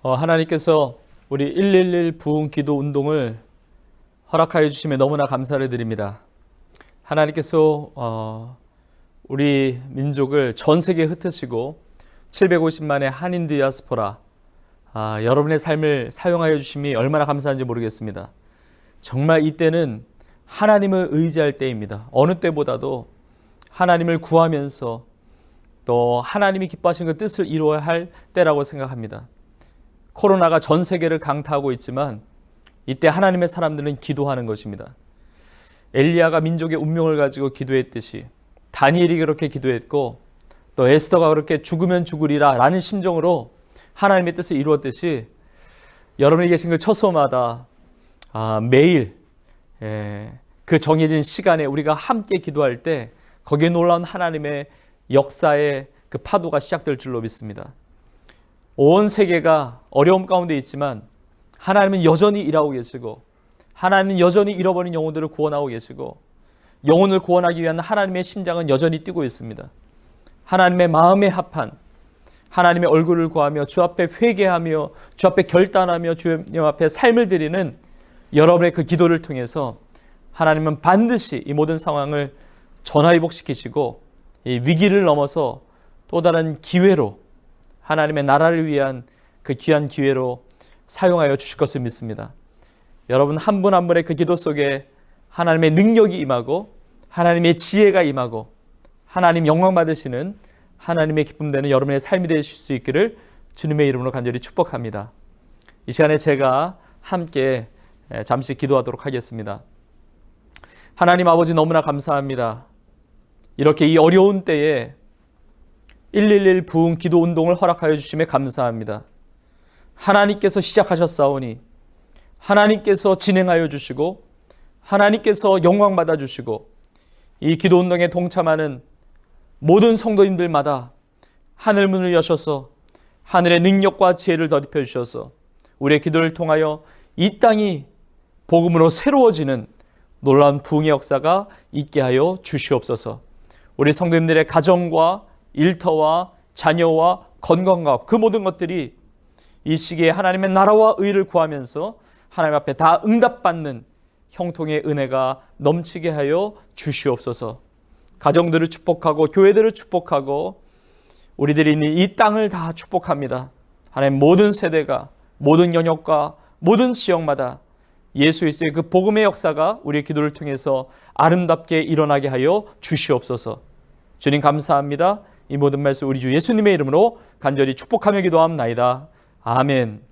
어, 하나님께서 우리 111 부흥 기도 운동을 허락하여 주심에 너무나 감사를 드립니다. 하나님께서 어, 우리 민족을 전 세계에 흩으시고 750만의 한인 디아스포라 아, 여러분의 삶을 사용하여 주심이 얼마나 감사한지 모르겠습니다. 정말 이때는 하나님을 의지할 때입니다. 어느 때보다도 하나님을 구하면서 또 하나님이 기뻐하시는 그 뜻을 이루어야 할 때라고 생각합니다. 코로나가 전 세계를 강타하고 있지만 이때 하나님의 사람들은 기도하는 것입니다. 엘리야가 민족의 운명을 가지고 기도했듯이 다니엘이 그렇게 기도했고 또 에스더가 그렇게 죽으면 죽으리라 라는 심정으로 하나님의 뜻을 이루었듯이 여러분이 계신 그 처소마다 아, 매일 예, 그 정해진 시간에 우리가 함께 기도할 때 거기에 놀라운 하나님의 역사의 그 파도가 시작될 줄로 믿습니다. 온 세계가 어려움 가운데 있지만 하나님은 여전히 일하고 계시고 하나님은 여전히 잃어버린 영혼들을 구원하고 계시고 영혼을 구원하기 위한 하나님의 심장은 여전히 뛰고 있습니다. 하나님의 마음에 합한 하나님의 얼굴을 구하며 주 앞에 회개하며 주 앞에 결단하며 주님 앞에 삶을 드리는 여러분의 그 기도를 통해서 하나님은 반드시 이 모든 상황을 전화위복시키시고 이 위기를 넘어서 또 다른 기회로 하나님의 나라를 위한 그 귀한 기회로 사용하여 주실 것을 믿습니다. 여러분 한 분 한 분의 그 기도 속에 하나님의 능력이 임하고 하나님의 지혜가 임하고 하나님 영광 받으시는 하나님의 기쁨 되는 여러분의 삶이 되실 수 있기를 주님의 이름으로 간절히 축복합니다. 이 시간에 제가 함께 잠시 기도하도록 하겠습니다. 하나님 아버지 너무나 감사합니다. 이렇게 이 어려운 때에 111 부흥 기도 운동을 허락하여 주심에 감사합니다. 하나님께서 시작하셨사오니 하나님께서 진행하여 주시고 하나님께서 영광 받아 주시고 이 기도 운동에 동참하는 모든 성도님들마다 하늘 문을 여셔서 하늘의 능력과 지혜를 더입혀 주셔서 우리의 기도를 통하여 이 땅이 복음으로 새로워지는 놀라운 부흥의 역사가 있게 하여 주시옵소서. 우리 성도님들의 가정과 일터와 자녀와 건강과 그 모든 것들이 이 시기에 하나님의 나라와 의를 구하면서 하나님 앞에 다 응답받는 형통의 은혜가 넘치게 하여 주시옵소서. 가정들을 축복하고 교회들을 축복하고 우리들이 있는 이 땅을 다 축복합니다. 하나님 모든 세대가 모든 영역과 모든 지역마다 예수 그리스도의 그 복음의 역사가 우리의 기도를 통해서 아름답게 일어나게 하여 주시옵소서. 주님 감사합니다. 이 모든 말씀 우리 주 예수님의 이름으로 간절히 축복하며 기도함나이다. 아멘.